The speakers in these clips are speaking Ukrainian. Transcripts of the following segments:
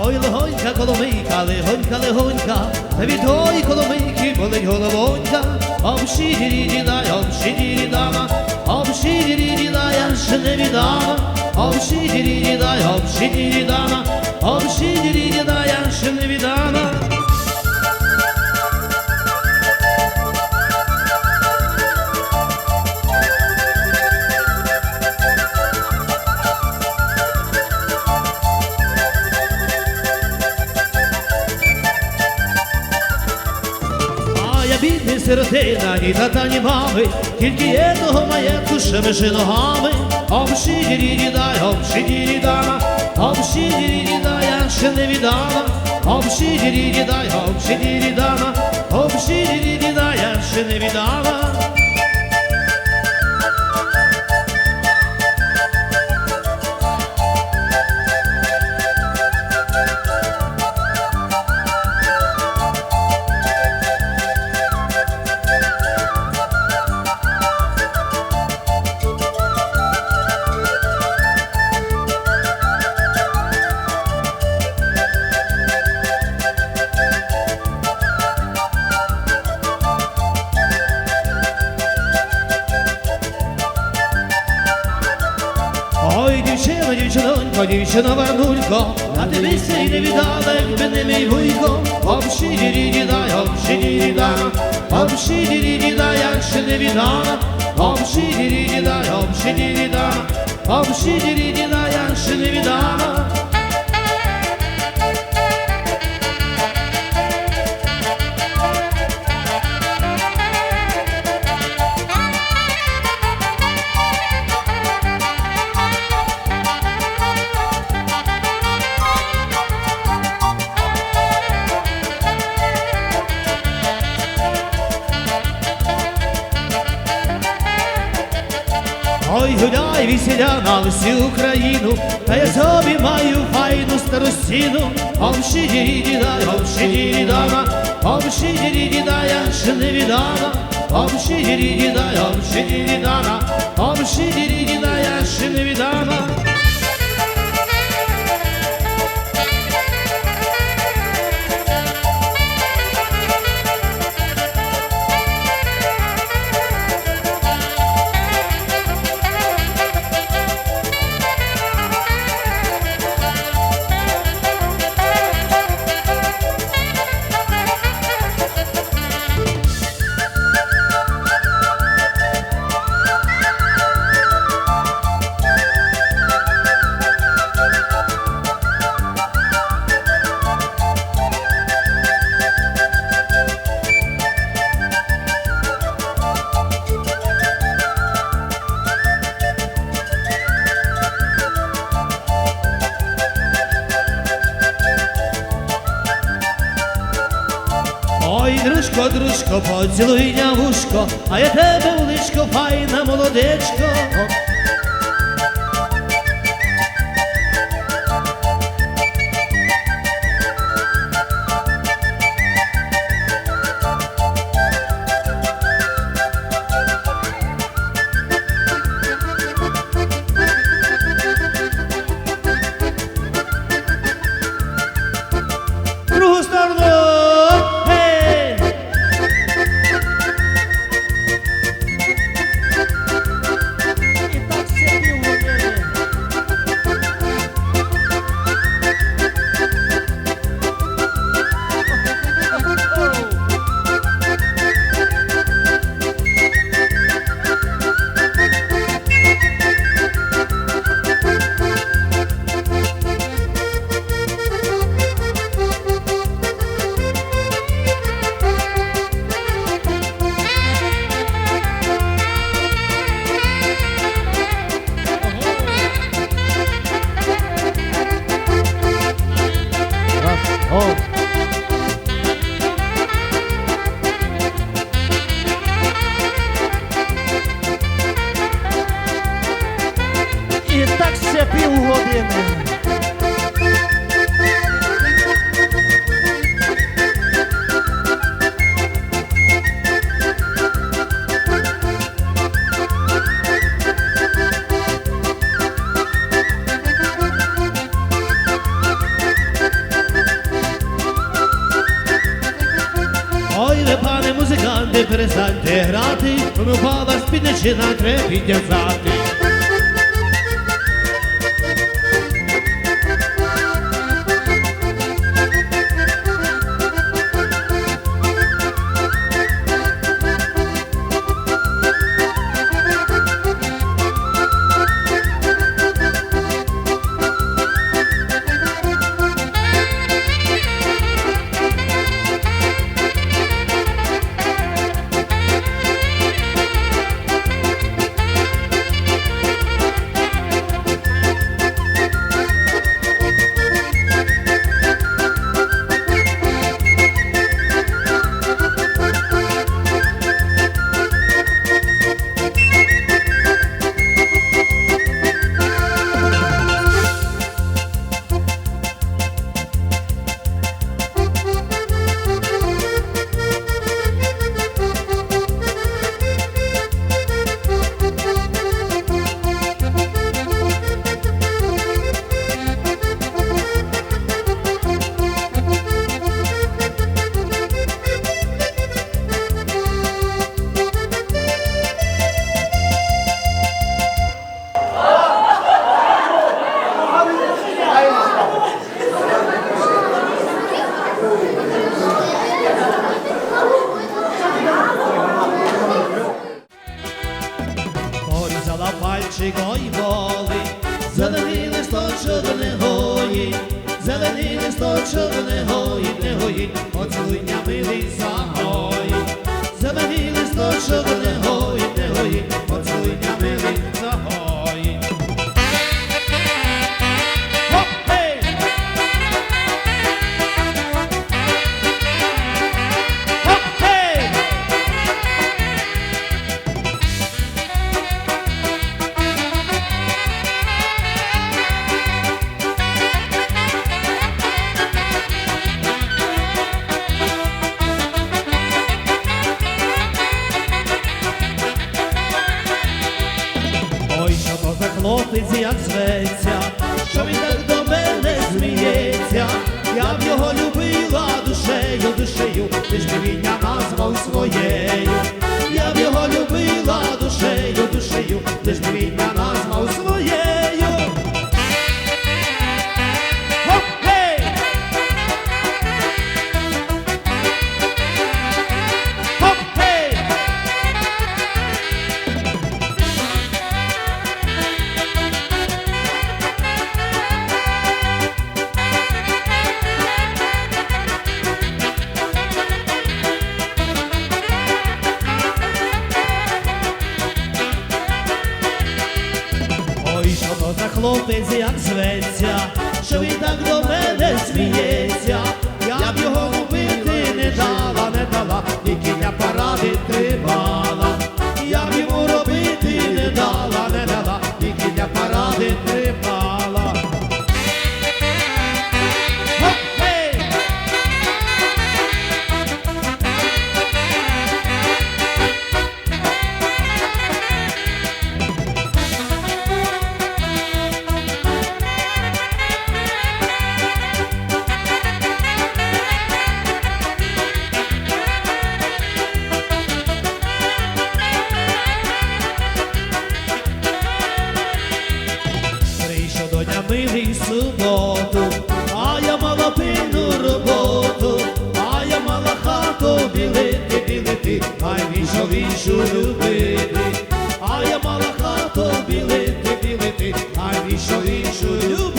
Ой, легонька коломийка, легонька, легонька, від тої коломийки болить головонька. Ом шірі дідай, я ще не дама, ом шірі дідай, я ще не віддама. Сиротина, ні тата, ні мами, тільки є того маєтку, ще миши ногами. Обші дірі-дідай, обші дірі дама, обші дірі-дідай, я ще не віддала, обші дірі дідай, обші дірі дама, обші дірі-дідай, я ще не віддама. дівчинонько, дівчино вернулько, а дивися і не віддала, якби не мій вуйко. Ом шідірі дідай, ом шідірі дама, ом шідірі дідай, я ще не віддала. Ом шідірі дідай, ом шідірі дама, ом Ой, гуляй, весіля на всю Україну, та я собі маю файну старостіну. Ом шідірі дідай, ом шідірі дама, ом шідірі дідай, я ще не віддама. Ом шідірі Ой, дружко, дружко, поцілуй нявушко, а я тебе в личко, файна молодечко. Sera trepi de frate boy як зветься, що він так до мене сміється, я б його любила душею, душею, ти ж він я назвав своєю, суботу, а я мала пильну роботу, а я мала хату білити, білити, а й вішу, любити, а я мала хату білити, білити, а й вішу, іншу любити.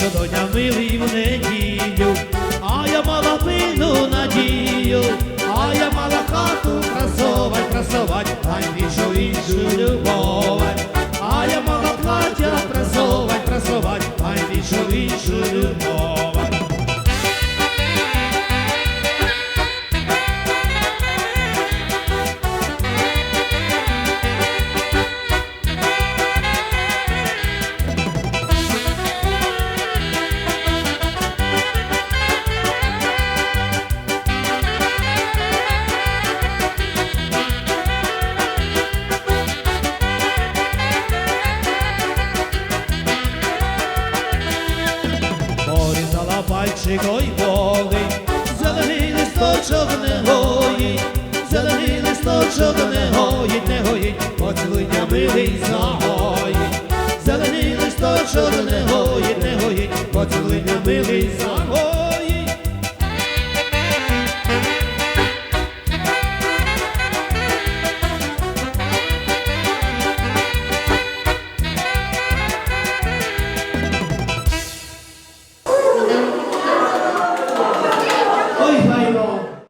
Прийшов до дня милий в неділю, а я мала пильну надію, а я мала хату красовать, красовать, а й іншу любовать, а я мала платя красовать, красовать, а й іншу любовать. unfortunately